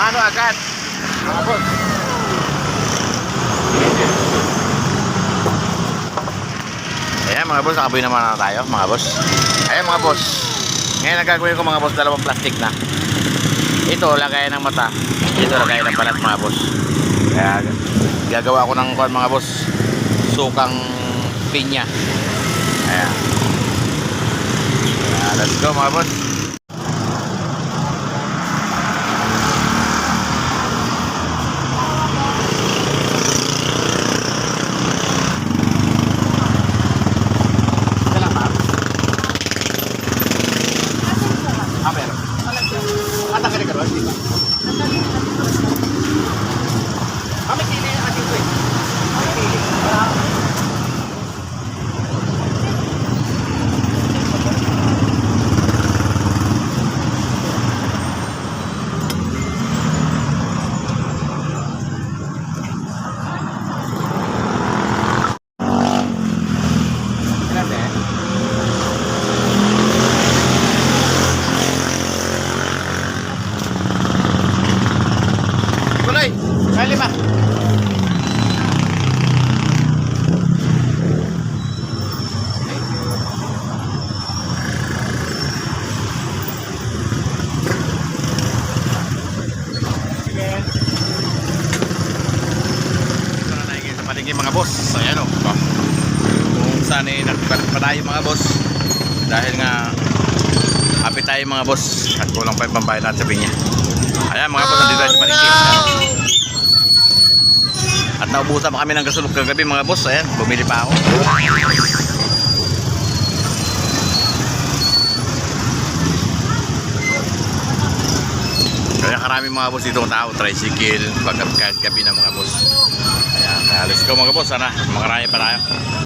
Mano agad. Boss. Ayan mga boss, nakabuhay naman na tayo mga boss. Ayan mga boss. Ngayon ang gagawin ko mga boss, dalawang plastic na. Ito, lagayan ng mata. Ito, lagayan ng balat mga boss. Kaya gagawa ko ng mga boss. Sukang pinya. Ayan. Ayan, let's go mga boss. Kanigaron, di ba? Kami kini yung ating ko eh. Kami kini. Grabe eh. Tuloy! Kaya lima! Paligid mga boss. Ayan o. Kung saan eh nagpalit pa tayo mga boss. Dahil nga happy tayo mga boss. At kulang pa yung pambayad natin sa pinya. Ayan mga boss, nandito tayo sa paligid. At naubusan pa kami ng gasulok kagabi mga boss. Ayan, bumili pa ako. Kaya karami mga boss dito tao, tricycle, pagkat kahit gabi na mga boss. Ayan, let's go mga boss. Sana, makarami pa tayo.